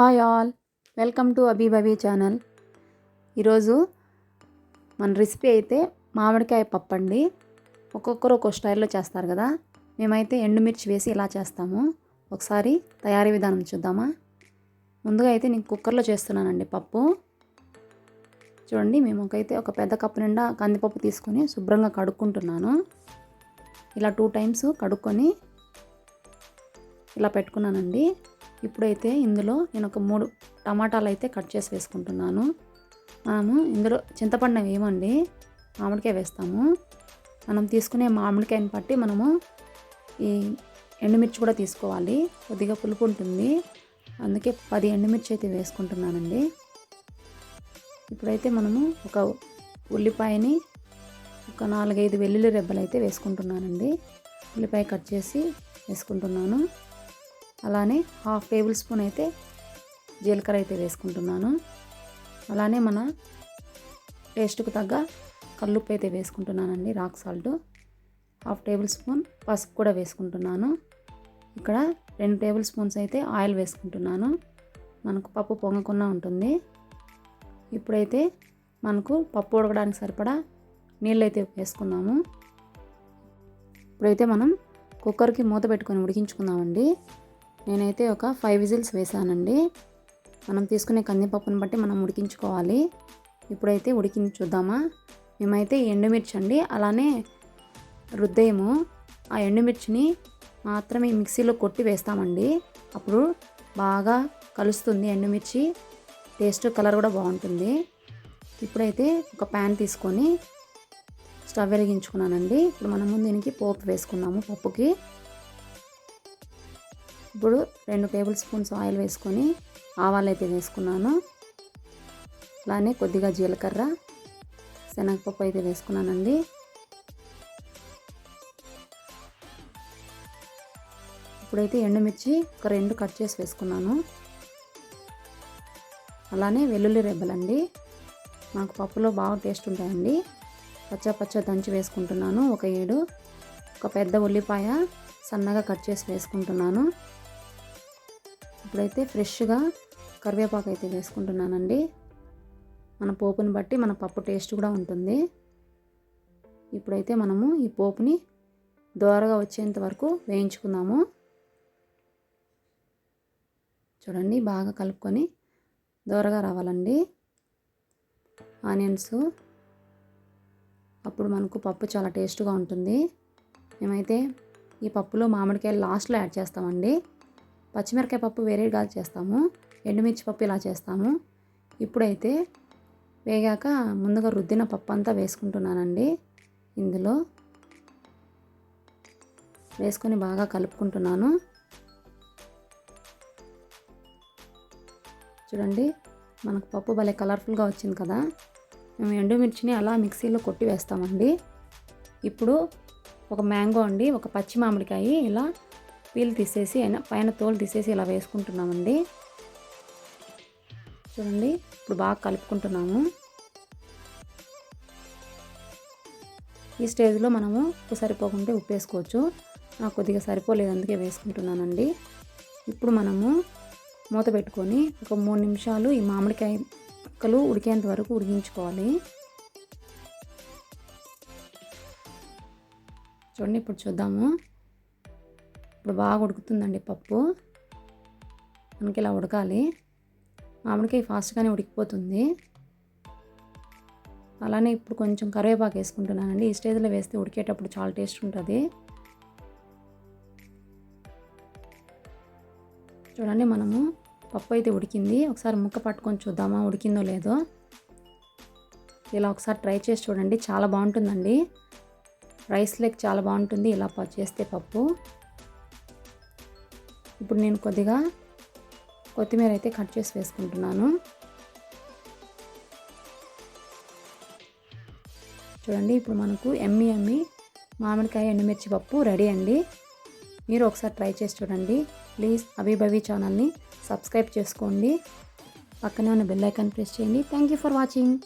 Hi all welcome to అబీబబీ channel. ఈరోజు మన రెసిపీ అయితే మామిడికాయ పప్పు అండి. ఒక్కొక్కరు ఒక్కొక్క స్టైల్లో చేస్తారు కదా. మేమైతే ఎండుమిర్చి వేసి ఇలా చేస్తాము. ఒకసారి తయారీ విధానం చూద్దామా? ముందుగా అయితే నేను కుక్కర్లో చేస్తున్నానండి పప్పు. చూడండి మేమకైతే ఒక పెద్ద కప్పు నిండా కందిపప్పు తీసుకొని శుభ్రంగా కడుక్కుంటున్నాను. ఇలా టూ టైమ్స్ కడుక్కొని ఇలా పెట్టుకున్నానండి. ఇప్పుడైతే ఇందులో నేను ఒక మూడు టమాటాలు అయితే కట్ చేసి వేసుకుంటున్నాను. మనము ఇందులో చింతపండు వేయమండి మామిడికాయ వేస్తాము. మనం తీసుకునే మామిడికాయని బట్టి మనము ఈ ఎండుమిర్చి కూడా తీసుకోవాలి. కొద్దిగా పులుపు ఉంటుంది. అందుకే పది ఎండుమిర్చి అయితే వేసుకుంటున్నానండి. ఇప్పుడైతే మనము ఒక ఉల్లిపాయని ఒక నాలుగైదు వెల్లుల్లి రెబ్బలు అయితే వేసుకుంటున్నానండి. ఉల్లిపాయ కట్ చేసి వేసుకుంటున్నాను. అలానే హాఫ్ టేబుల్ స్పూన్ అయితే జీలకర్ర అయితే వేసుకుంటున్నాను. అలానే మన టేస్ట్కు తగ్గ కల్లుప్పు అయితే వేసుకుంటున్నానండి rock salt. Half tablespoon పసుపు కూడా వేసుకుంటున్నాను. ఇక్కడ రెండు టేబుల్ స్పూన్స్ అయితే ఆయిల్ వేసుకుంటున్నాను. మనకు పప్పు పొంగకుండా ఉంటుంది. ఇప్పుడైతే మనకు పప్పు ఉడకడానికి సరిపడా నీళ్ళు అయితే వేసుకున్నాము ఇప్పుడైతే మనం కుక్కర్కి మూత పెట్టుకొని ఉడికించుకుందామండి. నేనైతే ఒక ఫైవ్ విజిల్స్ వేసానండి మనం తీసుకునే కందిపప్పును బట్టి మనం ఉడికించుకోవాలి. ఇప్పుడైతే ఉడికించి చూద్దామా? మేమైతే ఎండుమిర్చి అండి అలానే రుద్దేయము ఆ ఎండుమిర్చిని మాత్రమే మిక్సీలో కొట్టి వేస్తామండి. అప్పుడు బాగా కలుస్తుంది ఎండుమిర్చి. టేస్ట్ కలర్ కూడా బాగుంటుంది. ఇప్పుడైతే ఒక ప్యాన్ తీసుకొని స్టవ్ వెలిగించుకున్నానండి. ఇప్పుడు మనము దీనికి పోపు వేసుకున్నాము పప్పుకి ఇప్పుడు రెండు టేబుల్ స్పూన్స్ ఆయిల్ వేసుకొని ఆవాలు అయితే వేసుకున్నాను. అలానే కొద్దిగా జీలకర్ర శనగపప్పు అయితే వేసుకున్నానండి. ఇప్పుడైతే ఎండుమిర్చి ఒక రెండు కట్ చేసి వేసుకున్నాను. అలానే వెల్లుల్లి రెబ్బలండి. నాకు పప్పులో బాగా టేస్ట్ ఉంటాయండి. పచ్చ పచ్చ దంచి వేసుకుంటున్నాను. ఒక ఏడు ఒక పెద్ద ఉల్లిపాయ సన్నగా కట్ చేసి వేసుకుంటున్నాను. ఇప్పుడైతే ఫ్రెష్గా కరివేపాకు అయితే వేసుకుంటున్నానండి. మన పోపుని బట్టి మన పప్పు టేస్ట్ కూడా ఉంటుంది. ఇప్పుడైతే మనము ఈ పోపుని దోరగా వచ్చేంత వరకు వేయించుకుందాము. చూడండి బాగా కలుపుకొని దోరగా రావాలండి. ఆనియన్స్ అప్పుడు మనకు పప్పు చాలా టేస్ట్గా ఉంటుంది. మేమైతే ఈ పప్పులో మామిడికాయలు లాస్ట్లో యాడ్ చేస్తామండి. పచ్చిమిరకాయ పప్పు వేరేగా చేస్తాము ఎండుమిర్చి పప్పు ఇలా చేస్తాము. ఇప్పుడైతే వేగాక ముందుగా రుద్దిన పప్పు అంతా వేసుకుంటున్నానండి ఇందులో. వేసుకొని బాగా కలుపుకుంటున్నాను. చూడండి మనకు పప్పు భలే కలర్ఫుల్గా వచ్చింది కదా. మేము ఎండుమిర్చిని అలా మిక్సీలో కొట్టి వేస్తామండి. ఇప్పుడు ఒక మ్యాంగో అండి ఒక పచ్చి మామిడికాయ ఇలా పీల్ తీసేసి పైన తోలు తీసేసి ఇలా వేసుకుంటున్నామండి. చూడండి ఇప్పుడు బాగా కలుపుకుంటున్నాము. ఈ స్టేజ్లో మనము ఉప్పు సరిపోకుంటే ఉప్పు వేసుకోవచ్చు నాకు కొద్దిగా సరిపోలేదు అందుకే వేసుకుంటున్నానండి. ఇప్పుడు మనము మూత పెట్టుకొని ఒక మూడు నిమిషాలు ఈ మామిడికాయ ముక్కలు ఉడికేంత వరకు ఉడికించుకోవాలి. చూడండి ఇప్పుడు చూద్దాము. ఇప్పుడు బాగా ఉడుకుతుందండి పప్పు. మనకి ఇలా ఉడకాలి. మామిడికాయ ఫాస్ట్గానే ఉడికిపోతుంది. అలానే ఇప్పుడు కొంచెం కరివేపాకు వేసుకుంటున్నానండి. ఈ స్టేజ్లో వేస్తే ఉడికేటప్పుడు చాలా టేస్ట్ ఉంటుంది. చూడండి మనము పప్పు అయితే ఉడికింది. ఒకసారి ముక్క పట్టుకొని చూద్దామా? ఉడికిందో లేదో. ఇలా ఒకసారి ట్రై చేసి చూడండి. చాలా బాగుంటుందండి. రైస్ లెక్ చాలా బాగుంటుంది. ఇలా చేస్తే పప్పు. ఇప్పుడు నేను కొద్దిగా కొత్తిమీర అయితే కట్ చేసి వేసుకుంటున్నాను. చూడండి ఇప్పుడు మనకు ఎమ్మి ఎమ్మి మామిడికాయ ఎండుమిర్చి పప్పు రెడీ అండి. మీరు ఒకసారి ట్రై చేసి చూడండి. ప్లీజ్ అభిభవి ఛానల్ని సబ్స్క్రైబ్ చేసుకోండి. పక్కనే ఉన్న బెల్ ఐకాన్ ప్రెస్ చేయండి. Thank you for watching.